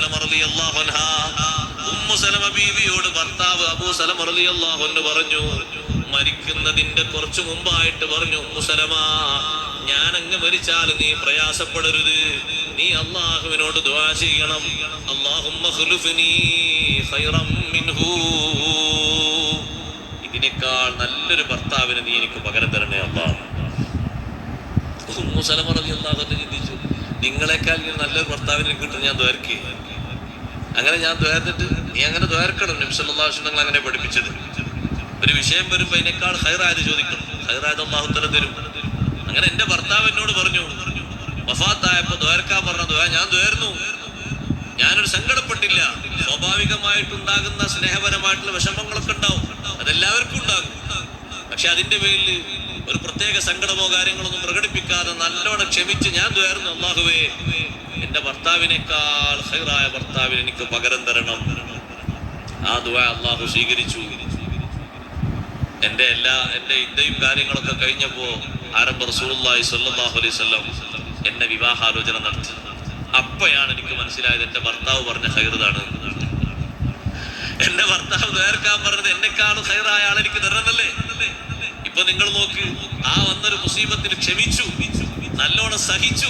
സലമ റളിയല്ലാഹു അൻഹാ. ഉമ്മു സലമ ബീവിയോട് ഭർത്താവ് അബൂ സലമ റളിയല്ലാഹു അൻഹു പറഞ്ഞു മരിക്കുന്നതിന്റെ കുറച്ചു മുമ്പായിട്ട് പറഞ്ഞു ഉമ്മുസലമ ഞാൻ അങ്ങ് മരിച്ചാൽ നീ പ്രയാസപ്പെടരുത്. നീ അള്ളാഹുവിനോട് ദുആ ചെയ്യണം. ഇതിനേക്കാൾ നല്ലൊരു ഭർത്താവിനെ നീ എനിക്ക് പകരം തരണേ അള്ളാഹ് ചിന്തിച്ചു നിങ്ങളെക്കാൾ നല്ലൊരു ഭർത്താവിനെ കിട്ടും ഞാൻ ദ്വാരക്ക്. അങ്ങനെ ഞാൻ തുയർന്നിട്ട് നീ അങ്ങനെ തുയർക്കണം വസല്ലം അങ്ങനെ പഠിപ്പിച്ചത്. ഒരു വിഷയം വരുമ്പോൾ അതിനേക്കാൾ ഹൈറായത് ചോദിക്കണം. ഹൈറായത് അള്ളാഹു തല തരും. അങ്ങനെ എന്റെ ഭർത്താവ് എന്നോട് പറഞ്ഞു. വഫാത്തായപ്പോ ദ്വാരക്കാൻ പറഞ്ഞ ദ്വാ ഞാൻ തുയർന്നു ഞാനൊരു സങ്കടപ്പെട്ടില്ല. സ്വാഭാവികമായിട്ടുണ്ടാകുന്ന സ്നേഹപരമായിട്ടുള്ള വിഷമങ്ങളൊക്കെ ഉണ്ടാവും. അതെല്ലാവർക്കും ഉണ്ടാകും. പക്ഷെ അതിന്റെ പേരിൽ ഒരു പ്രത്യേക സങ്കടമോ കാര്യങ്ങളൊന്നും പ്രകടിപ്പിക്കാതെ നല്ലോണം ക്ഷമിച്ച് ഞാൻ തുയർന്നു അള്ളാഹുവേ എന്റെ ഭർത്താവിനേക്കാൾ ഹൈറായ ഭർത്താവിന് എനിക്ക് പകരം തരണം. ആ ദുആ അള്ളാഹു സ്വീകരിച്ചു. എന്റെ എല്ലാ എന്റെ ഇന്ത്യയും കാര്യങ്ങളൊക്കെ കഴിഞ്ഞപ്പോ ആരംഭ റസൂലുള്ളാഹി സല്ലാഹു അലൈഹി എന്നെ വിവാഹാലോചന നടത്തി. അപ്പയാണ് എനിക്ക് മനസ്സിലായത് എന്റെ ഭർത്താവ് പറഞ്ഞ ഹൈറതാണ് എന്റെ ഭർത്താവ് നേർക്കാൻ പറഞ്ഞത് എന്നെക്കാളും ഹൈറായ ആളെനിക്ക് തരണമല്ലേ? ഇപ്പൊ നിങ്ങൾ നോക്ക് ആ വന്നൊരു മുസീബത്തിന് ക്ഷമിച്ചു നല്ലോണം സഹിച്ചു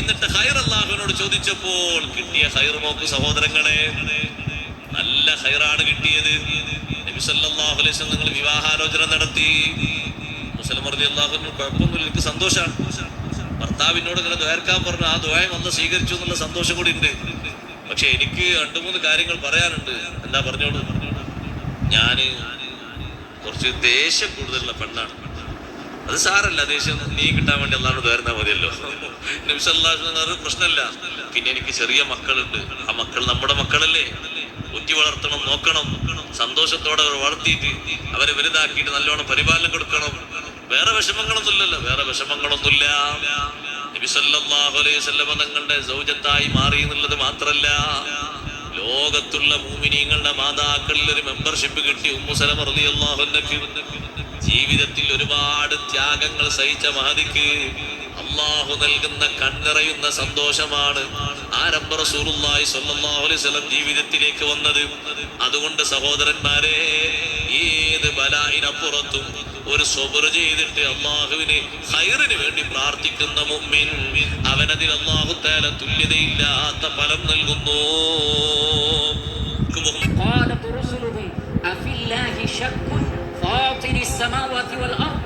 എന്നിട്ട് ഹൈർ അള്ളാഹുവിനോട് ചോദിച്ചപ്പോൾ കിട്ടിയ ഹൈർ നോക്ക് സഹോദരങ്ങളെ നല്ല ഹൈറാണ് കിട്ടിയത്. അലൈഹി നിങ്ങൾ വിവാഹാലോചന നടത്തി. മുസ്ലിം റളിയല്ലാഹുവിന് കുഴപ്പമൊന്നുമില്ല എനിക്ക് സന്തോഷമാണ് ഭർത്താവിനോട് ഇങ്ങനെ ദ്വാരക്കാൻ പറഞ്ഞു ആ ദ്വയം വന്ന് സ്വീകരിച്ചു എന്നുള്ള സന്തോഷം കൂടി ഉണ്ട്. പക്ഷെ എനിക്ക് രണ്ടു മൂന്ന് കാര്യങ്ങൾ പറയാനുണ്ട്. എന്താ പറഞ്ഞോളൂ? ഞാൻ കുറച്ച് ദേഷ്യം കൂടുതലുള്ള പെണ്ണാണ്. അത് സാറല്ല ദേഷ്യം നീ കിട്ടാൻ വേണ്ടി അല്ലാണ്ട് ദ്വാരുന്നാ മതിയല്ലോ. നിമിഷം പ്രശ്നമില്ല. പിന്നെ എനിക്ക് ചെറിയ മക്കളുണ്ട്. ആ മക്കൾ നമ്മുടെ മക്കളല്ലേ? ഒറ്റി വളർത്തണം നോക്കണം. സന്തോഷത്തോടെ അവർ വളർത്തിയിട്ട് അവരെ വലുതാക്കിയിട്ട് നല്ലോണം പരിപാലനം കൊടുക്കണം. വേറെ വിഷമങ്ങളൊന്നുമില്ലല്ലോ. വേറെ വിഷമങ്ങളൊന്നുമില്ല. നബി സല്ലല്ലാഹു അലൈഹി സ്വല്ലം തങ്ങളുടെ സൗജത്തായി മാറി എന്നുള്ളത് മാത്രല്ല ലോകത്തുള്ള മൂമിനീങ്ങളുടെ മാതാക്കളിൽ ഒരു മെമ്പർഷിപ്പ് കിട്ടി. ഉമ്മു സലമ റളിയല്ലാഹു അൻഹയ്ക്ക്. ജീവിതത്തിൽ ഒരുപാട് ത്യാഗങ്ങൾ സഹിച്ച മഹതിക്ക് അള്ളാഹു നൽകുന്ന കണ്ണിറയുന്ന സന്തോഷമാണ് ആരംഭ റസൂലുള്ളാഹി സ്വല്ലല്ലാഹു അലൈഹി വസല്ലം ജീവിതത്തിലേക്ക് വന്നത്. അതുകൊണ്ട് സഹോദരന്മാരെ ഏത് ബലായിനപ്പുറത്തും ഒരു സ്വബർ ചെയ്തിട്ട് അള്ളാഹുവിന് ഹൈറിന് വേണ്ടി പ്രാർത്ഥിക്കുന്ന മുമ്മിൻ അവനതിൽ അള്ളാഹു തേല തുല്യതയില്ലാത്ത ഫലം നൽകുന്നു. الله شك فاطر السماوات والأرض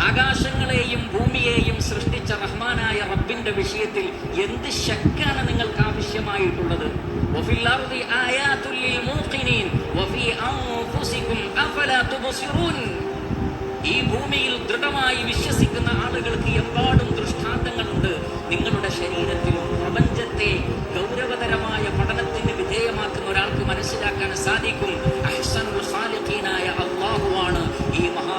ആകാശങ്ങളെയും ഭൂമിയെയും സൃഷ്ടിച്ച റഹ്മാനായ റബ്ബിന്റെ വിഷയത്തിൽ എന്ത് ശക്കാണ് നിങ്ങൾക്ക് ആവശ്യമായിട്ടുള്ളത് وفي الأرض آيات للموقنين وفي أنفسكم أفلا تبصرون ഈ ഭൂമിയിൽ ദൃഢമായി വിശ്വസിക്കുന്ന ആളുകൾക്ക് എമ്പാടും ദൃഷ്ടാന്തങ്ങളുണ്ട് നിങ്ങളുടെ ശരീരത്തിലും പ്രപഞ്ചത്തെ ഗൗരവതരമായ പഠനത്തിന് വിധേയമാക്കുന്ന ഒരാൾക്ക് മനസ്സിലാക്കാൻ സാധിക്കും ಈ ಮಹಾ